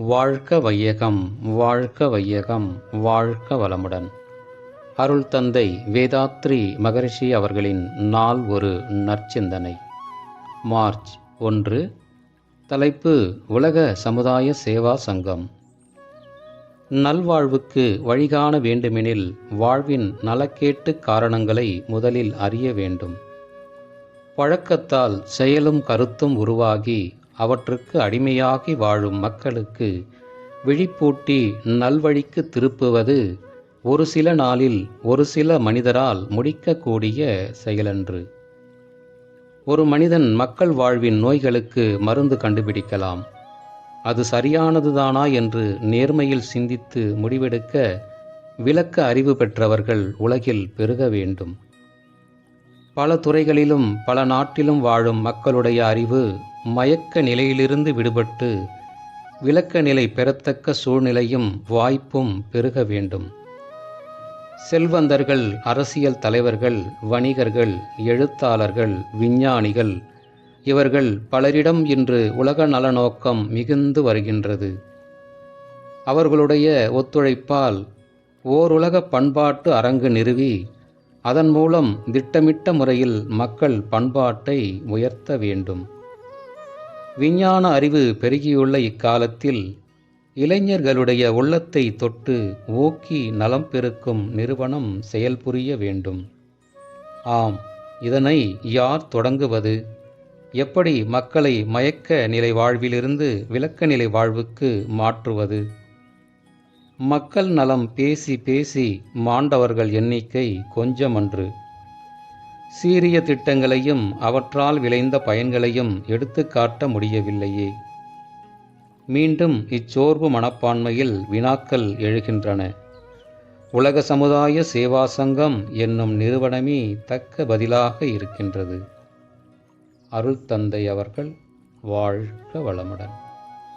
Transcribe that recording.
வாழ்க வையகம் வாழ்க வையகம் வாழ்க வளமுடன். அருள் தந்தை வேதாத்ரி மகரிஷி அவர்களின் நாள் ஒரு நற்சிந்தனை. மார்ச் ஒன்று தலைப்பு உலக சமுதாய சேவா சங்கம். நல்வாழ்வுக்கு வழிகாண வேண்டுமெனில் வாழ்வின் நலக்கேட்டு காரணங்களை முதலில் அறிய வேண்டும். பழக்கத்தால் செயலும் கருத்தும் உருவாகி அவற்றுக்கு அடிமையாகி வாழும் மக்களுக்கு விழிப்பூட்டி நல்வழிக்கு திருப்புவது ஒரு சில நாளில் ஒரு சில மனிதரால் முடிக்கக்கூடிய செயலன்று. ஒரு மனிதன் மக்கள் வாழ்வின் நோய்களுக்கு மருந்து கண்டுபிடிக்கலாம். அது சரியானதுதானா என்று நேர்மையில் சிந்தித்து முடிவெடுக்க விளக்க அறிவு பெற்றவர்கள் உலகில் பெருக வேண்டும். பல துறைகளிலும் பல நாட்டிலும் வாழும் மக்களுடைய அறிவு மயக்க நிலையிலிருந்து விடுபட்டு விளக்க நிலை பெறத்தக்க சூழ்நிலையும் வாய்ப்பும் பெருக வேண்டும். செல்வந்தர்கள் அரசியல் தலைவர்கள் வணிகர்கள் எழுத்தாளர்கள் விஞ்ஞானிகள் இவர்கள் பலரிடம் இன்று உலக நலநோக்கம் மிகுந்து வருகின்றது. அவர்களுடைய ஒத்துழைப்பால் ஓருலக பண்பாட்டு அரங்கு நிறுவி அதன் மூலம் திட்டமிட்ட முறையில் மக்கள் பண்பாட்டை உயர்த்த வேண்டும். விஞ்ஞான அறிவு பெருகியுள்ள இக்காலத்தில் இளைஞர்களுடைய உள்ளத்தை தொட்டு ஊக்கி நலம் பெருக்கும் நிறுவனம் செயல்புரிய வேண்டும். ஆம் இதனை யார் தொடங்குவது? எப்படி மக்களை மயக்க நிலை வாழ்விலிருந்து விளக்க நிலை வாழ்வுக்கு மாற்றுவது? மக்கள் நலம் பேசி பேசி மாண்டவர்கள் எண்ணிக்கை கொஞ்சமன்று. சீரிய திட்டங்களையும் அவற்றால் விளைந்த பயன்களையும் எடுத்து காட்ட முடியவில்லையே. மீண்டும் இச்சோர்வு மனப்பான்மையில் வினாக்கள் எழுகின்றன. உலக சமுதாய சேவா சங்கம் என்னும் நிறுவனமே தக்க பதிலாக இருக்கின்றது. அருள் தந்தை அவர்கள் வாழ்க வளமுடன்.